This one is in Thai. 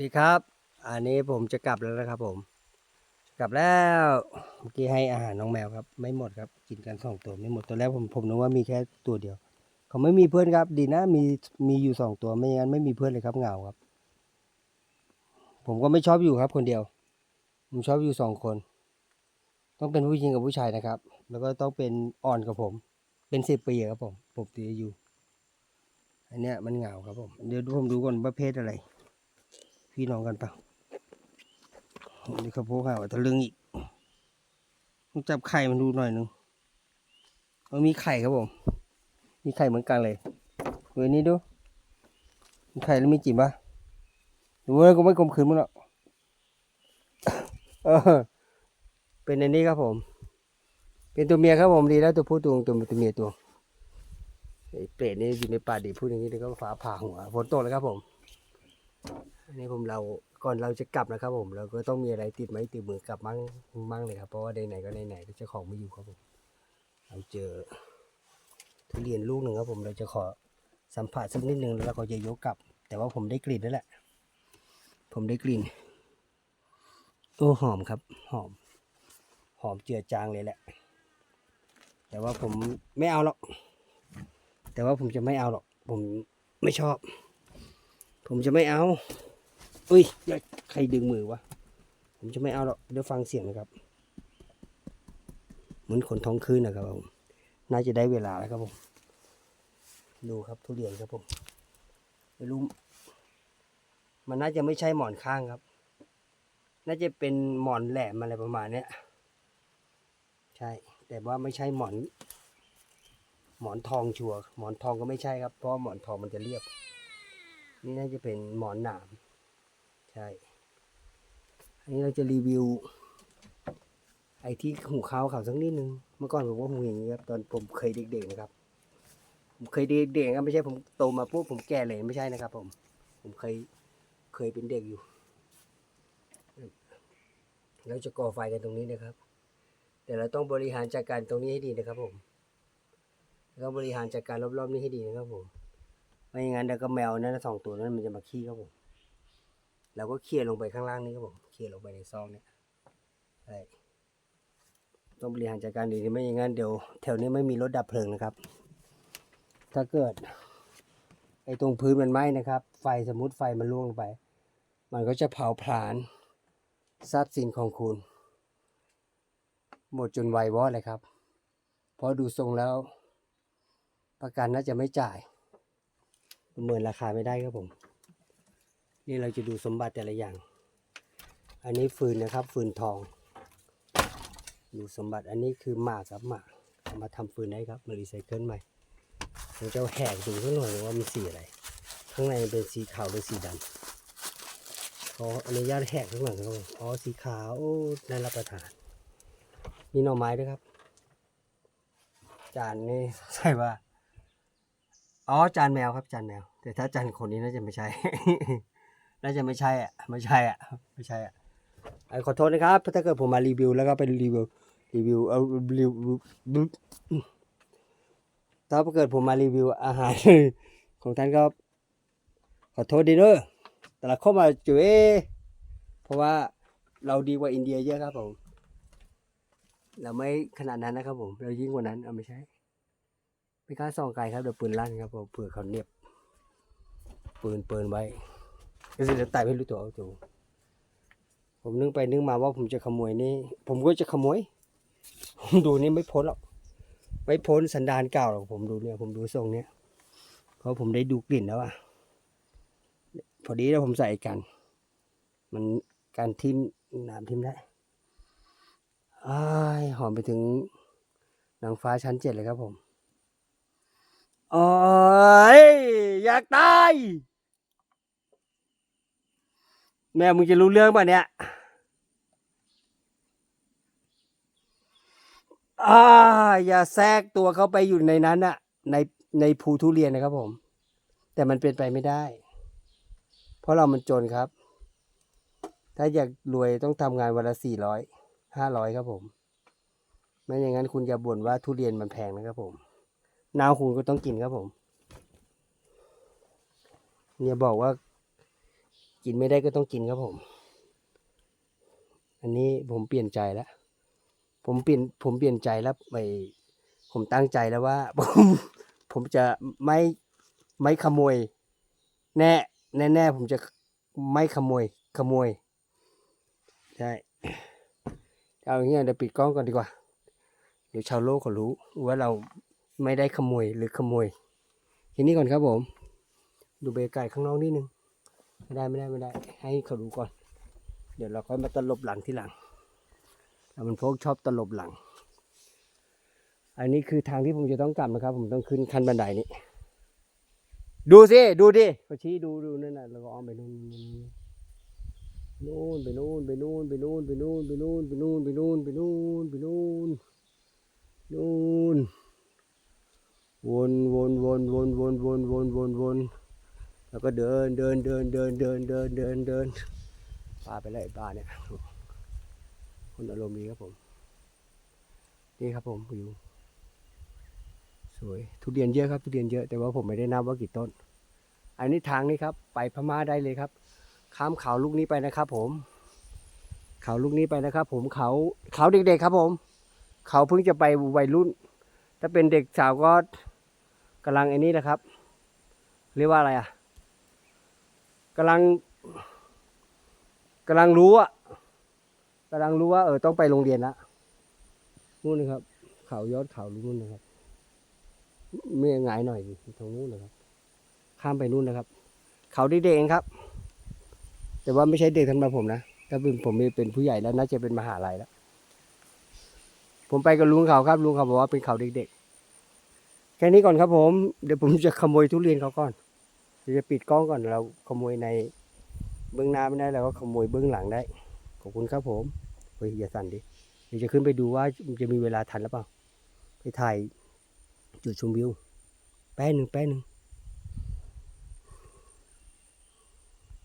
ดีครับ อันนี้ผมจะกลับแล้วนะครับผม กลับแล้ว เมื่อกี้ให้อาหารน้องแมวครับ ไม่หมดครับ กินกันสองตัวไม่หมด ตัวแรกผมผมนึกว่ามีแค่ตัวเดียว เขาไม่มีเพื่อนครับ ดีนะ มีมีอยู่สองตัว ไม่งั้นไม่มีเพื่อนเลยครับเหงาครับ ผมก็ไม่ชอบอยู่ครับ คนเดียว ผมชอบอยู่สองคน ต้องเป็นผู้หญิงกับผู้ชายนะครับ แล้วก็ต้องเป็นอ่อนกับผม เป็นสิบปีครับผม ผมตีอยู่ อันเนี้ยมันเหงาครับผม เดี๋ยวผมดูก่อนว่าเพศอะไร พี่น้องกันเปล่านี่เขาพวกเขาทะลึงอีกต้องจับไข่มันดูหน่อยหนึงมันมีไข่ครับผม มีไข่เหมือนกันเลยดูอันนี้ดู มีไข่แล้วมีจิ๋มปะดูเลยกูไม่กลมคืนมันหรอกเออ เป็นอันนี้ครับผม เป็นตัวเมียครับผมดีแล้วตัวผู้ตัวตัวตัวเมียตัวไอ้เปรตนี่อยู่ในป่าดีพูดอย่างนี้เดี๋ยก็ฟ้าผ่าหัวฝนตกเลยครับผม อันนี้ผมเราก่อนเราจะกลับนะครับ ผมเราก็ต้องมีอะไรติดไม้ติดมือกลับมั่งมั่งเลยครับเพราะว่าใดไหนก็ไหนๆเจ้าของไม่อยู่ครับผมเราเจอทุเรียนลูกหนึ่งครับผมเราจะขอสัมผัสสักนิดหนึ่งแล้วเราก็จะยกกลับ แต่ว่าผมได้กลิ่นแล้วแหละ ผมได้กลิ่นโอ้หอมครับ หอม หอมเจือจางเลยแหละ แต่ว่าผมไม่เอาหรอก แต่ว่าผมจะไม่เอาหรอก ผมไม่ชอบ ผมจะไม่เอา อุ้ยใครดึงมือวะ ผมจะไม่เอาหรอก เดี๋ยวฟังเสียงนะครับ เหมือนคนท้องคืนนะครับผม น่าจะได้เวลาแล้วครับผม ดูครับทุเรียนครับผม ไม่รู้ มันน่าจะไม่ใช่หมอนข้างครับ น่าจะเป็นหมอนแหลมอะไรประมาณเนี้ย ใช่ แต่ว่าไม่ใช่หมอน หมอนทองชัวร์หมอนทองก็ไม่ใช่ครับ เพราะหมอนทองมันจะเรียบ นี่น่าจะเป็นหมอนหนาม ใช่ อันนี้เราจะรีวิว ไอ้ที่หูเขาเขาสักนิดนึง เมื่อก่อนผมว่าหูอย่างนี้ครับ ตอนผมเคยเด็กๆนะครับ ผมเคยเด็กๆครับไม่ใช่ผมโตมาปุ๊บผมแก่เลยไม่ใช่นะครับ ผม ผมเคยเคยเป็นเด็กอยู่ เราจะก่อไฟกันตรงนี้นะครับ แต่เราต้องบริหารจัดการตรงนี้ให้ดีนะครับผมแล้วก็บริหารจัดการรอบๆนี้ให้ดีนะครับผม ไม่อย่างนั้นเดี๋ยวก็แมวนั้นสองตัวนั้นมันจะมาขี้ครับผม เราก็เคลียร์ลงไปข้างล่างนี้ครับผมเคลียร์ลงไปในซองเนี่ยใช่ต้องบริหารจัดการดีไม่อย่างนั้นเดี๋ยวแถวนี้ไม่มีรถดับเพลิงนะครับ ถ้าเกิดไอ้ตรงพื้นมันไหม้นะครับ ไฟสมมติไฟมันล่วงลงไป มันก็จะเผาผลาญทรัพย์สินของคุณ หมดจนไววอดเลยครับ เพราะดูทรงแล้ว ประกันน่าจะไม่จ่ายประเมินราคาไม่ได้ครับผม นี่เราจะดูสมบัติแต่ละอย่าง อันนี้ฟืนนะครับ ฟืนทอง ดูสมบัติอันนี้คือหมากครับหมากเอามาทำฟืนได้ครับมารีไซเคิลใหม่ผมจะแหกดูสักหน่อยว่ามันสีอะไร ข้างในเป็นสีขาวหรือสีดำขออนุญาตแหกข้างหลังครับอ๋อสีขาวได้รับประทาน มีหน่อไม้ด้วยครับ จานนี่ใช่ว่าอ๋อจานแมวครับจานแมว แต่ถ้าจานคนนี้น่าจะไม่ใช่ น่าจะไม่ใช่อะไม่ใช่อะไม่ใช่อะไอขอโทษนะครับถ้าเกิดผมมารีวิวแล้วก็เป็นรีวิวรีวิวเอารีวิวถ้าเกิดผมมารีวิวอาหารของท่านก็ขอโทษดีเนอะแต่ละข้อมาจุ๋ยเพราะว่าเราดีกว่าอินเดียเยอะครับผมเราไม่ขนาดนั้นนะครับผมเรายิ่งกว่านั้นเอาไม่ใช่ไม่กล้าส่องไกลครับเดี๋ยวปืนลั่นครับผมเผื่อเขาเน็บปืนปืนไว้ ก็จะเดี๋ยวตายไม่รู้ตัวตัวผมนึกไปนึกมาว่าผมจะขโมยนี่ ผมก็จะขโมย ผมดูนี่ไม่พ้นหรอกไม่พ้นสันดานเก่าหรอกผมดูเนี่ย ผมดูทรงเนี้ยเพราะผมได้ดูกลิ่นแล้วอะพอดีแล้วผมใส่กัน มันการทิมน้ำทิมได้อ้ายหอมไปถึงนางฟ้าชั้นเจ็ดเลยครับผมโอ้ยอยากตาย แม่มึงจะรู้เรื่องป่ะเนี่ยอ่าอย่าแทรกตัวเข้าไปอยู่ในนั้นอะในในภูทุเรียนนะครับผม แต่มันเป็นไปไม่ได้ เพราะเรามันจนครับ ถ้าอยากรวยต้องทำงานวันละสี่ร้อยห้าร้อยครับผม ไม่อย่างนั้นคุณอย่าบ่นว่าทุเรียนมันแพงนะครับผมนาวคุณก็ต้องกินครับผม เนี่ยบอกว่า กินไม่ได้ก็ต้องกินครับผม อันนี้ผมเปลี่ยนใจแล้ว ผมเปลี่ยนผมเปลี่ยนใจแล้วไปผมตั้งใจแล้วว่า ผมผมจะไม่ไม่ขโมย แน่แน่แน่ผมจะไม่ขโมย ขโมยใช่เอาอย่างเงี้ยเดี๋ยวปิดกล้องก่อนดีกว่า เดี๋ยวชาวโลกเขารู้ว่าเราไม่ได้ขโมยหรือขโมยทีนี้ก่อนครับผม ดูบรรยากาศข้างนอกนิดนึง ไม่ได้ไม่ได้ไม่ได้ ให้เขาดูก่อน เดี๋ยวเราค่อยมาตลบหลังที่หลังเราเป็นพวกชอบตลบหลัง อันนี้คือทางที่ผมจะต้องกลับนะครับ ผมต้องขึ้นขั้นบันไดนี้ดูสิดูดิเขาชี้ดูดูนั่นน่ะแล้วก็อ้อมไปนู่นนู่นไปนู่นไปนู่นไปนู่นไปนู่นไปนู่นไปนู่นไปนู่นไปนู่นไปนู่นนู่นวนวนวนวนวนวนวนวนวน แล้วก็เดินเดินเดินเดินเดินเดินเดินเดินพาไปไล่บ้าเนี่ยคนอารมณ์ดีครับผม นี่ครับผมวิวสวยทุเรียนเยอะครับทุเรียนเยอะแต่ว่าผมไม่ได้นับว่ากี่ต้น อันนี้ทางนี้ครับ ไปพม่าได้เลยครับ ข้ามเขาลูกนี้ไปนะครับผม เขาลูกนี้ไปนะครับ ผมเขาเขาเด็กๆครับผม เขาเพิ่งจะไปวัยรุ่น ถ้าเป็นเด็กสาวก็กำลังไอ้นี้แหละครับ เรียกว่าอะไรอะ กำลังกำลังรู้อะกำลังรู้ว่า เออต้องไปโรงเรียนละนู่นนะครับ เขายอดเขาลูกนู่นนะครับเมื่อหงายหน่อยตรงนู้นนะครับ ข้ามไปนู่นนะครับ เขาเด็กเองครับ แต่ว่าไม่ใช่เด็กสำหรับผมนะถ้าเป็นผมเป็นผู้ใหญ่แล้วน่าจะเป็นมหาลัยแล้ว ผมไปกับลุงเขาครับลุงเขาบอกว่าเป็นเขาเด็กๆแค่นี้ก่อนครับผม เดี๋ยวผมจะขโมยทุเรียนเขาก่อน เดี๋ยวจะปิดกล้องก่อนเราขโมยในเบื้องหน้าไม่ได้เราก็ขโมยเบื้องหลังได้ ขอบคุณครับผมเฮ้ยอย่าสั่นดิเดี๋ยวจะขึ้นไปดูว่าจะมีเวลาทันหรือเปล่า ไปถ่ายจุดชมวิว แป๊บหนึ่งแป๊บหนึ่ง